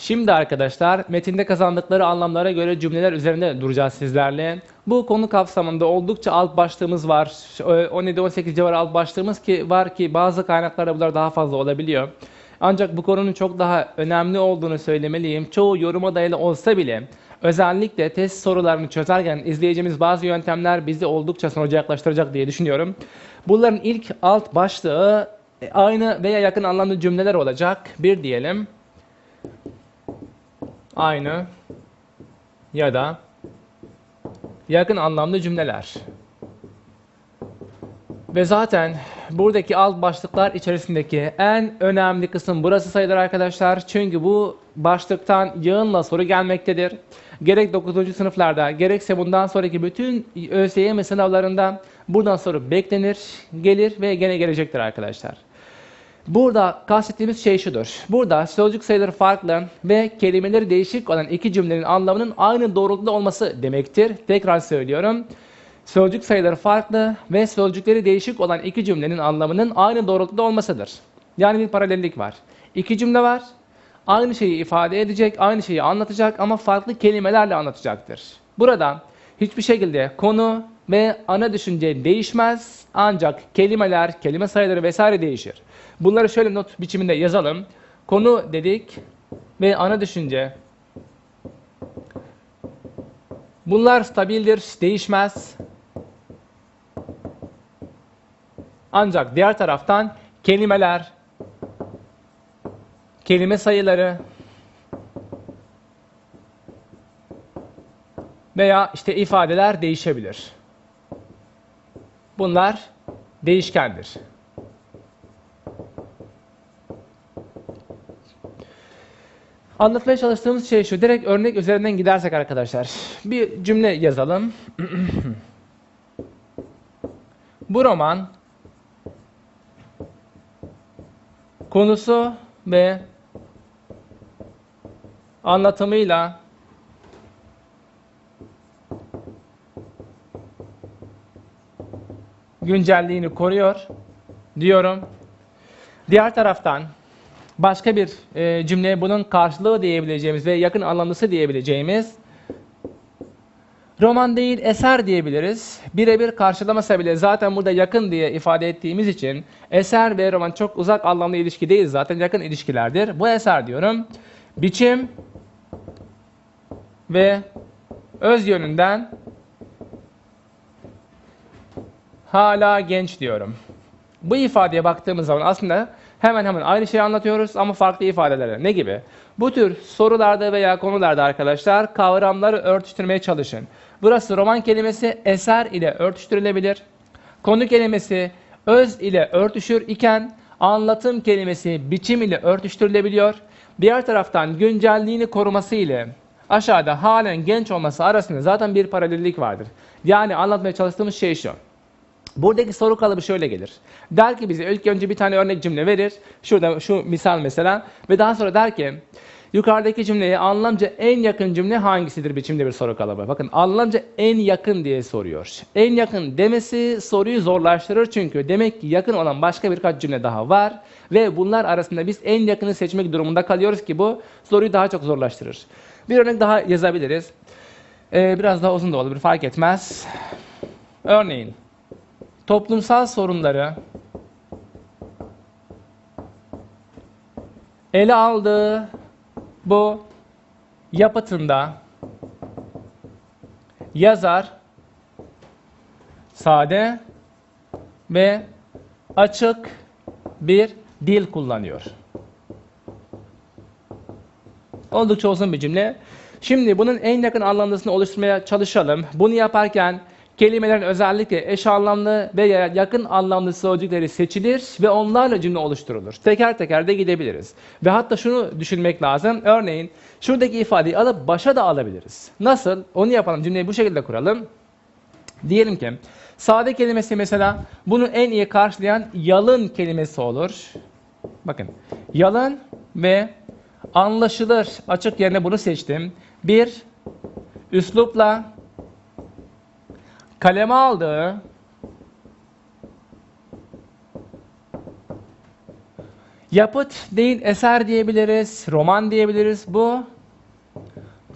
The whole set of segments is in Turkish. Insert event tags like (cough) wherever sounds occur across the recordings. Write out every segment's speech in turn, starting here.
Şimdi arkadaşlar metinde kazandıkları anlamlara göre cümleler üzerinde duracağız sizlerle. Bu konu kapsamında oldukça alt başlığımız var. 17-18 civarı alt başlığımız ki var ki bazı kaynaklarda bunlar daha fazla olabiliyor. Ancak bu konunun çok daha önemli olduğunu söylemeliyim. Çoğu yoruma dayalı olsa bile özellikle test sorularını çözerken izleyeceğimiz bazı yöntemler bizi oldukça sonuca yaklaştıracak diye düşünüyorum. Bunların ilk alt başlığı e, aynı veya yakın anlamlı cümleler olacak. Bir diyelim. Aynı ya da yakın anlamlı cümleler. Ve zaten buradaki alt başlıklar içerisindeki en önemli kısım burası sayılır arkadaşlar. Çünkü bu başlıktan yığınla soru gelmektedir. Gerek 9. sınıflarda gerekse bundan sonraki bütün ÖSYM sınavlarında buradan soru beklenir, gelir ve gene gelecektir arkadaşlar. Burada kastettiğimiz şey şudur. Burada sözcük sayıları farklı ve kelimeleri değişik olan iki cümlenin anlamının aynı doğrultuda olması demektir. Tekrar söylüyorum. Sözcük sayıları farklı ve sözcükleri değişik olan iki cümlenin anlamının aynı doğrultuda olmasıdır. Yani bir paralellik var. İki cümle var. Aynı şeyi ifade edecek, aynı şeyi anlatacak ama farklı kelimelerle anlatacaktır. Burada hiçbir şekilde konu ve ana düşünce değişmez ancak kelimeler, kelime sayıları vesaire değişir. Bunları şöyle not biçiminde yazalım. Konu dedik ve ana düşünce. Bunlar stabildir, değişmez. Ancak diğer taraftan kelimeler, kelime sayıları veya işte ifadeler değişebilir. Bunlar değişkendir. Anlatmaya çalıştığımız şey şu. Direkt örnek üzerinden gidersek arkadaşlar. Bir cümle yazalım. (clears throat) Bu roman konusu ve anlatımıyla güncelliğini koruyor diyorum. Diğer taraftan başka bir e, cümleye bunun karşılığı diyebileceğimiz ve yakın anlamlısı diyebileceğimiz roman değil eser diyebiliriz. Birebir karşılamasa bile zaten burada yakın diye ifade ettiğimiz için eser ve roman çok uzak anlamlı ilişki değil zaten yakın ilişkilerdir. Bu eser diyorum. Biçim ve öz yönünden hala genç diyorum. Bu ifadeye baktığımız zaman aslında hemen hemen aynı şeyi anlatıyoruz ama farklı ifadelerle. Ne gibi? Bu tür sorularda veya konularda arkadaşlar kavramları örtüştürmeye çalışın. Burası roman kelimesi eser ile örtüştürülebilir. Konu kelimesi öz ile örtüşür iken anlatım kelimesi biçim ile örtüştürülebiliyor. Diğer taraftan güncelliğini koruması ile aşağıda halen genç olması arasında zaten bir paralellik vardır. Yani anlatmaya çalıştığımız şey şu. Buradaki soru kalıbı şöyle gelir. Der ki bize ilk önce bir tane örnek cümle verir. Şurada şu misal mesela ve daha sonra der ki yukarıdaki cümleye anlamca en yakın cümle hangisidir biçimde bir soru kalıbı. Bakın anlamca en yakın diye soruyor. En yakın demesi soruyu zorlaştırır çünkü demek ki yakın olan başka birkaç cümle daha var ve bunlar arasında biz en yakını seçmek durumunda kalıyoruz ki bu soruyu daha çok zorlaştırır. Bir örnek daha yazabiliriz. Ee, biraz daha uzun da olabilir fark etmez. Örneğin toplumsal sorunları ele aldığı bu yapıtında yazar sade ve açık bir dil kullanıyor. Oldukça uzun bir cümle. Şimdi bunun en yakın anlamlısını oluşturmaya çalışalım. Bunu yaparken kelimelerin özellikle eş anlamlı veya yakın anlamlı sözcükleri seçilir ve onlarla cümle oluşturulur. Teker teker de gidebiliriz. Ve hatta şunu düşünmek lazım. Örneğin şuradaki ifadeyi alıp başa da alabiliriz. Nasıl? Onu yapalım. Cümleyi bu şekilde kuralım. Diyelim ki sade kelimesi mesela bunu en iyi karşılayan yalın kelimesi olur. Bakın yalın ve anlaşılır açık yerine bunu seçtim. Bir üslupla kaleme aldığı Yapıt değil eser diyebiliriz, roman diyebiliriz. Bu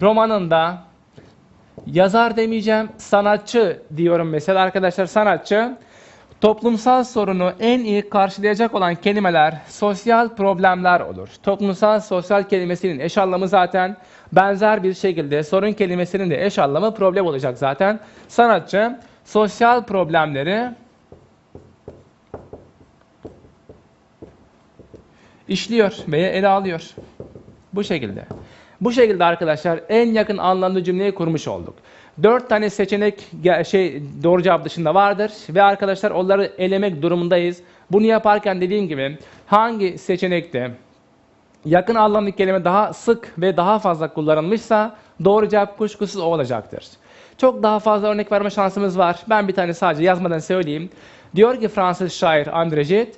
romanında yazar demeyeceğim, sanatçı diyorum mesela arkadaşlar sanatçı. Toplumsal sorunu en iyi karşılayacak olan kelimeler sosyal problemler olur. Toplumsal sosyal kelimesinin eş anlamı zaten benzer bir şekilde sorun kelimesinin de eş anlamı problem olacak zaten. Sanatçı sosyal problemleri işliyor veya ele alıyor. Bu şekilde. Bu şekilde arkadaşlar en yakın anlamlı cümleyi kurmuş olduk. Dört tane seçenek şey doğru cevap dışında vardır ve arkadaşlar onları elemek durumundayız. Bunu yaparken dediğim gibi hangi seçenekte yakın anlamlı kelime daha sık ve daha fazla kullanılmışsa doğru cevap kuşkusuz o olacaktır. Çok daha fazla örnek verme şansımız var. Ben bir tane sadece yazmadan söyleyeyim. Diyor ki Fransız şair André Gide,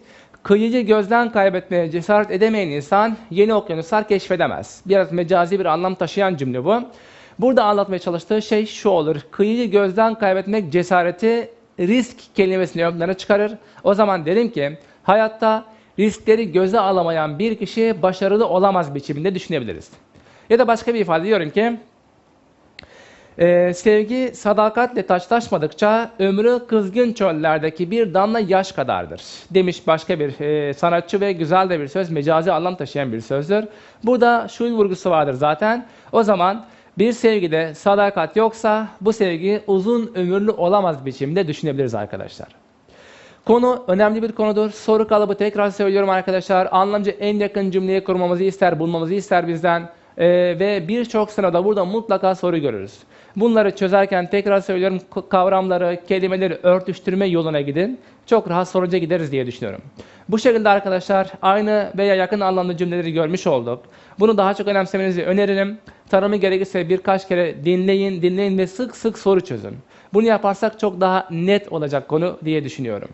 kıyıyı gözden kaybetmeye cesaret edemeyen insan yeni okyanuslar keşfedemez. Biraz mecazi bir anlam taşıyan cümle bu. Burada anlatmaya çalıştığı şey şu olur. Kıyıyı gözden kaybetmek cesareti risk kelimesini ön plana çıkarır. O zaman derim ki hayatta riskleri göze alamayan bir kişi başarılı olamaz biçiminde düşünebiliriz. Ya da başka bir ifade diyorum ki ee, sevgi sadakatle taçlaşmadıkça ömrü kızgın çöllerdeki bir damla yaş kadardır. Demiş başka bir e, sanatçı ve güzel de bir söz, mecazi anlam taşıyan bir sözdür. Burada şu vurgusu vardır zaten. O zaman bir sevgide sadakat yoksa bu sevgi uzun ömürlü olamaz biçimde düşünebiliriz arkadaşlar. Konu önemli bir konudur. Soru kalıbı tekrar söylüyorum arkadaşlar. Anlamcı en yakın cümleyi kurmamızı ister, bulmamızı ister bizden. Ee, ve birçok sınavda burada mutlaka soru görürüz. Bunları çözerken tekrar söylüyorum kavramları, kelimeleri örtüştürme yoluna gidin. Çok rahat sonuca gideriz diye düşünüyorum. Bu şekilde arkadaşlar aynı veya yakın anlamlı cümleleri görmüş olduk. Bunu daha çok önemsemenizi öneririm. Tanımı gerekirse birkaç kere dinleyin, dinleyin ve sık sık soru çözün. Bunu yaparsak çok daha net olacak konu diye düşünüyorum.